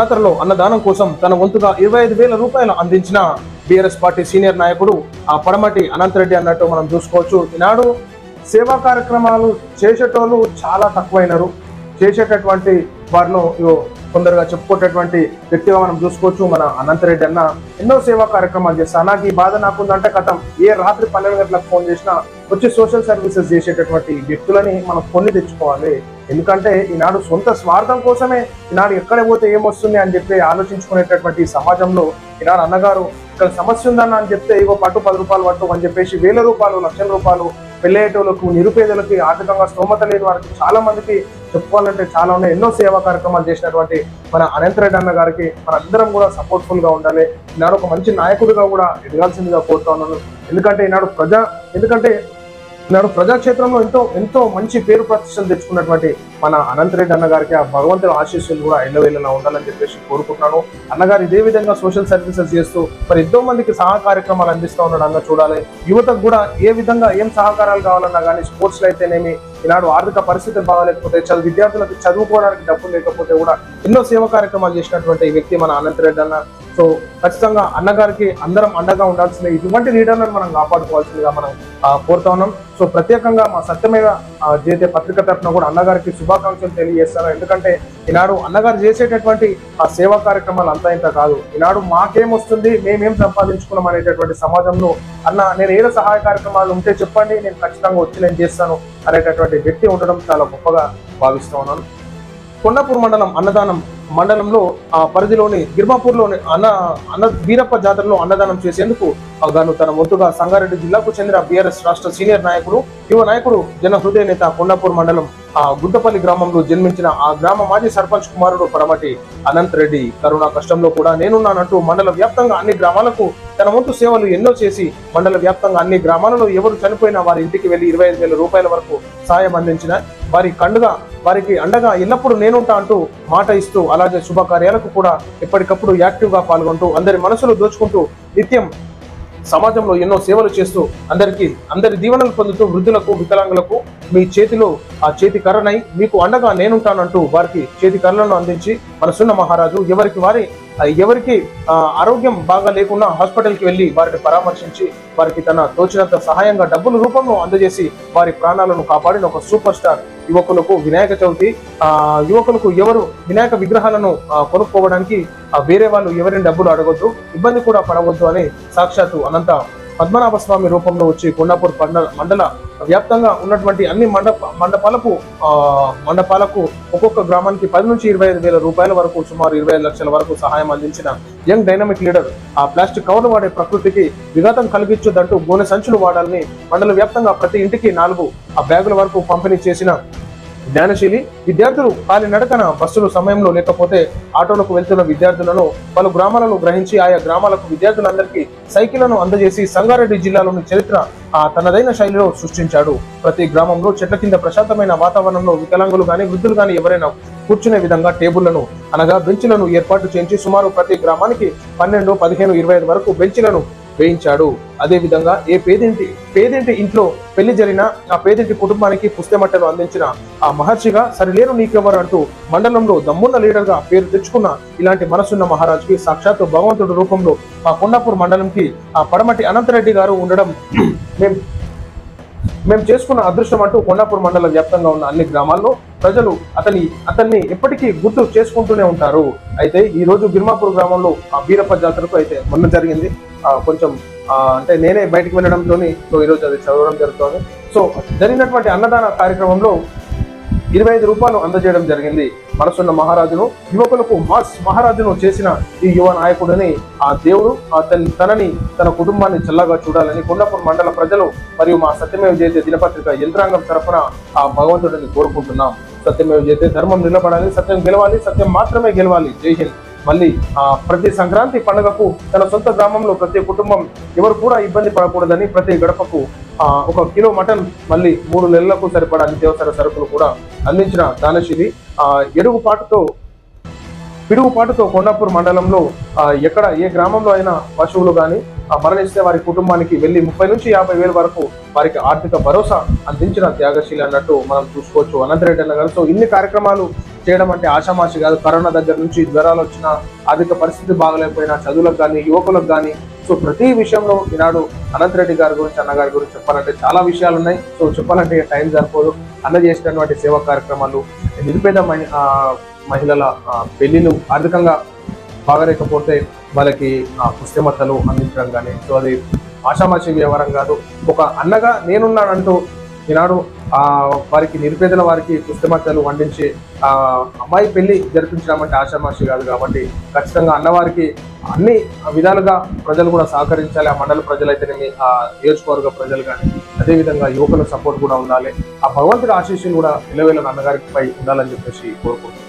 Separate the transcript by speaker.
Speaker 1: జాతరలో అన్నదానం కోసం తన వంతుగా ఇరవై ఐదు వేల రూపాయలు అందించిన బీఆర్ఎస్ పార్టీ సీనియర్ నాయకుడు ఆ పడమటి అనంతరెడ్డి అన్నట్టు మనం చూసుకోవచ్చు. ఈనాడు సేవా కార్యక్రమాలు చేసేటోళ్ళు చాలా తక్కువైనారు. చేసేటటువంటి వారిలో కొందరుగా చెప్పుకునేటువంటి వ్యక్తిగా మనం చూసుకోవచ్చు. మన అనంతరెడ్డి అన్న ఎన్నో సేవా కార్యక్రమాలు చేస్తా. నాకు ఈ బాధ నాకుందంటే కథం. ఏ రాత్రి పన్నెండు గంటలకు ఫోన్ చేసినా వచ్చి సోషల్ సర్వీసెస్ చేసేటటువంటి వ్యక్తులని మనం కొన్ని తెచ్చుకోవాలి. ఎందుకంటే ఈనాడు సొంత స్వార్థం కోసమే ఈనాడు ఎక్కడ పోతే ఏమొస్తుంది అని చెప్పి ఆలోచించుకునేటటువంటి సమాజంలో ఈనాడు అన్నగారు ఇక్కడ సమస్య ఉందన్న అని చెప్తే ఇగో పట్టు పది రూపాయలు పట్టు అని చెప్పేసి వేల రూపాయలు లక్షల రూపాయలు పెళ్ళేటోళ్ళకు నిరుపేదలకి ఆర్థికంగా స్తోమత లేని వారికి చాలా మందికి చెప్పుకోవాలంటే చాలా ఉన్నాయి. ఎన్నో సేవా కార్యక్రమాలు చేసినటువంటి మన అనంతరెడ్డి అన్న గారికి మన అందరం కూడా సపోర్ట్ఫుల్గా ఉండాలి. ఈనాడు ఒక మంచి నాయకుడిగా కూడా ఎదగాల్సిందిగా కోరుతా ఉన్నాను. ఎందుకంటే ఈనాడు ప్రజా ఎందుకంటే ఈనాడు ప్రజాక్షేత్రంలో ఎంతో ఎంతో మంచి పేరు ప్రతిష్టలు తెచ్చుకున్నటువంటి మన అనంతరెడ్డి అన్న గారికి ఆ భగవంతుడి ఆశీస్సులు కూడా ఎల్లవేళలా ఉండాలని చెప్పేసి కోరుకుంటున్నాను. అన్నగారు ఇదే విధంగా సోషల్ సర్వీసెస్ చేస్తూ మరి ఎంతో మందికి సహా కార్యక్రమాలు అందిస్తూ ఉన్నాడు అన్న చూడాలి. యువతకు కూడా ఏ విధంగా ఏం సహకారాలు కావాలన్నా కానీ స్పోర్ట్స్లో అయితేనేమి ఈనాడు ఆర్థిక పరిస్థితులు బాగాలేకపోతే చదువు విద్యార్థులకు చదువుకోవడానికి డబ్బులు లేకపోతే కూడా ఎన్నో సేవా కార్యక్రమాలు చేసినటువంటి వ్యక్తి మన అనంతరెడ్డి అన్న. సో ఖచ్చితంగా అన్నగారికి అందరం అండగా ఉండాల్సిన ఇటువంటి లీడర్లను మనం కాపాడుకోవాల్సిందిగా మనం కోరుతా ఉన్నాం. సో ప్రత్యేకంగా మా సత్యమేవ ఆ, పత్రిక తరఫున కూడా అన్నగారికి శుభాకాంక్షలు తెలియజేస్తాను. ఎందుకంటే ఈనాడు అన్నగారు చేసేటటువంటి ఆ సేవా కార్యక్రమాలు అంతా ఇంత కాదు. ఈనాడు మాకేం వస్తుంది మేమేం సంపాదించుకున్నాం అనేటటువంటి సమాజంలో అన్న నేను ఏదో సహాయ కార్యక్రమాలు ఉంటే చెప్పండి నేను ఖచ్చితంగా వచ్చి నేను చేస్తాను అనేటటువంటి వ్యక్తి ఉండడం చాలా గొప్పగా భావిస్తూ ఉన్నాను. కొండాపూర్ మండలం అన్నదానం మండలంలో ఆ పరిధిలోని గిర్మాపూర్లోని అన్న అన్న వీరప్ప జాతరలో అన్నదానం చేసేందుకు గాను తన వంతుగా సంగారెడ్డి జిల్లాకు చెందిన బీఆర్ఎస్ రాష్ట్ర సీనియర్ నాయకుడు యువ నాయకుడు జన హృదయ నేత కొండాపూర్ మండలం ఆ గుడ్డపల్లి గ్రామంలో జన్మించిన ఆ గ్రామ మాజీ సర్పంచ్ కుమారుడు పరమటి అనంత్ రెడ్డి కరోనా కష్టంలో కూడా నేనున్నానంటూ మండల వ్యాప్తంగా అన్ని గ్రామాలకు తన వంతు సేవలు ఎన్నో చేసి మండల వ్యాప్తంగా అన్ని గ్రామాలలో ఎవరు చనిపోయినా వారి ఇంటికి వెళ్ళి ఇరవై ఐదు వేల రూపాయల వరకు సాయం అందించిన వారి కండుగా వారికి అండగా ఎల్లప్పుడూ నేనుంటా అంటూ మాట ఇస్తూ అలాగే శుభకార్యాలకు కూడా ఎప్పటికప్పుడు యాక్టివ్గా పాల్గొంటూ అందరి మనసులు దోచుకుంటూ నిత్యం సమాజంలో ఎన్నో సేవలు చేస్తూ అందరికి అందరి దీవెనలు పొందుతూ వృద్ధులకు వికలాంగులకు మీ చేతిలో ఆ చేతి కర్రనై మీకు అండగా నేనుంటానంటూ వారికి చేతి కర్రలను అందించి మనసున్న మహారాజు ఎవరికి వారి ఎవరికి ఆరోగ్యం బాగా లేకుండా హాస్పిటల్కి వెళ్ళి వారిని పరామర్శించి వారికి తన తోచినంత సహాయంగా డబ్బుల రూపంలో అందజేసి వారి ప్రాణాలను కాపాడిన ఒక సూపర్ స్టార్ యువకులకు వినాయక చవితి ఆ యువకులకు ఎవరు వినాయక విగ్రహాలను కొనుక్కోవడానికి ఆ, వేరే వాళ్ళు ఎవరిని డబ్బులు అడగొద్దు ఇబ్బంది కూడా పడవద్దు అని సాక్షాత్తు అనంత పద్మనాభ స్వామి రూపంలో వచ్చి కొండాపూర్ మండల వ్యాప్తంగా ఉన్నటువంటి అన్ని మండప మండపాలకు మండపాలకు ఒక్కొక్క గ్రామానికి పది నుంచి ఇరవై ఐదు వేల రూపాయల వరకు సుమారు ఇరవై ఐదు లక్షల వరకు సహాయం అందించిన యంగ్ డైనమిక్ లీడర్ ఆ ప్లాస్టిక్ కవర్లు వాడే ప్రకృతికి విఘాతం కలిగించొద్దంటూ గోనె సంచులు వాడాలని మండల వ్యాప్తంగా ప్రతి ఇంటికి నాలుగు ఆ బ్యాగుల వరకు పంపిణీ చేసిన జ్ఞానశీలి విద్యార్థులు కాలినడకన బస్సులు సమయంలో లేకపోతే ఆటోలకు వెళ్తున్న విద్యార్థులను పలు గ్రామాలను గ్రహించి ఆయా గ్రామాలకు విద్యార్థులందరికీ సైకిళ్ళను అందజేసి సంగారెడ్డి జిల్లాలోని చరిత్ర ఆ తనదైన శైలిలో సృష్టించాడు. ప్రతి గ్రామంలో చెట్ల కింద ప్రశాంతమైన వాతావరణంలో వికలాంగులు గాని వృద్ధులు గాని ఎవరైనా కూర్చునే విధంగా టేబుళ్ళను అనగా బెంచ్లను ఏర్పాటు చేయించి సుమారు ప్రతి గ్రామానికి పన్నెండు పదిహేను ఇరవై ఐదు వరకు బెంచ్లను వేయించాడు. అదేవిధంగా ఏ పేదింటి పేదింటి ఇంట్లో పెళ్ళి జరిగిన ఆ పేదింటి కుటుంబానికి పుస్తమట్టలు అందించిన ఆ మహర్షిగా సరిలేరు నీకెవరు అంటూ మండలంలో దమ్మున్న లీడర్గా పేరు తెచ్చుకున్న ఇలాంటి మనసున్న మహారాజుకి సాక్షాత్తు భగవంతుడి రూపంలో ఆ కొండాపూర్ మండలంకి ఆ పడమటి అనంతరెడ్డి గారు ఉండడం మేము మేము చేసుకున్న అదృష్టం అంటూ కొండాపూర్ మండలం వ్యాప్తంగా ఉన్న అన్ని గ్రామాల్లో ప్రజలు అతని అతన్ని ఎప్పటికీ గుర్తు చేసుకుంటూనే ఉంటారు. అయితే ఈ రోజు గిర్మాపూర్ గ్రామంలో ఆ బీరప్ప జాతరకు అయితే మొన్న జరిగింది. కొంచెం అంటే నేనే బయటకు వెళ్ళడంతో సో ఈరోజు అది చదవడం జరుగుతుంది. సో జరిగినటువంటి అన్నదాన కార్యక్రమంలో ఇరవై ఐదు రూపాయలు అందజేయడం జరిగింది. మనసున్న మహారాజును యువకులకు మాస్ మహారాజును చేసిన ఈ యువ నాయకుడిని ఆ దేవుడు తనని తన కుటుంబాన్ని చల్లగా చూడాలని కొండపూర్ మండల ప్రజలు మరియు మా సత్యమేవ చేసే దినపత్రిక యంత్రాంగం తరఫున ఆ భగవంతుడిని కోరుకుంటున్నాం. సత్యమేవ చేస్తే ధర్మం నిలబడాలి సత్యం గెలవాలి సత్యం మాత్రమే గెలవాలి. జై హింద్. మళ్ళీ ఆ ప్రతి సంక్రాంతి పండుగకు తన సొంత గ్రామంలో ప్రతి కుటుంబం ఎవరు కూడా ఇబ్బంది పడకూడదని ప్రతి గడపకు ఆ ఒక కిలో మటన్ మళ్ళీ మూడు నెలలకు సరిపడా నిత్యావసర సరుకులు కూడా అందించిన దానశీలి ఆ ఎరుగుపాటుతో పిడుగుపాటుతో కొండాపూర్ మండలంలో ఎక్కడ ఏ గ్రామంలో అయినా పశువులు కానీ మరణిస్తే వారి కుటుంబానికి వెళ్ళి ముప్పై నుంచి యాభై వేల వరకు వారికి ఆర్థిక భరోసా అందించిన త్యాగశీలి అన్నట్టు మనం చూసుకోవచ్చు. అనంతరెడ్డి అన్న ఇన్ని కార్యక్రమాలు చేయడం అంటే ఆషామాషి కాదు. కరోనా దగ్గర నుంచి జ్వరాలు వచ్చిన ఆర్థిక పరిస్థితి బాగలేకపోయినా చదువులకు కానీ యువకులకు కానీ సో ప్రతి విషయంలో ఈనాడు అనంతరెడ్డి గారి గురించి అన్నగారి గురించి చెప్పాలంటే చాలా విషయాలు ఉన్నాయి. సో చెప్పాలంటే టైం సరిపోదు. అన్న చేసినటువంటి సేవా కార్యక్రమాలు నిరుపేద మహి- మహిళల పెళ్ళిలు ఆర్థికంగా బాగలేకపోతే వాళ్ళకి ఆ అందించడం కానీ సో అది ఆషామాషి వ్యవహారం కాదు. ఒక అన్నగా నేనున్నానంటూ ఈనాడు వారికి నిరుపేదల వారికి పుస్తమత్తలు వండించి అమ్మాయి పెళ్ళి జరిపించడం అంటే ఆషామాషి కాదు కాబట్టి ఖచ్చితంగా అన్నవారికి అన్ని విధాలుగా ప్రజలు కూడా సహకరించాలి. ఆ మండల ప్రజలైతేనేమి ఆ నియోజకవర్గ ప్రజలు కానీ అదేవిధంగా యువకుల సపోర్ట్ కూడా ఉండాలి. ఆ భగవంతుడి ఆశీస్సులు కూడా నిలవేళ అన్నగారికి పై ఉండాలని చెప్పేసి కోరుకుంటున్నాను.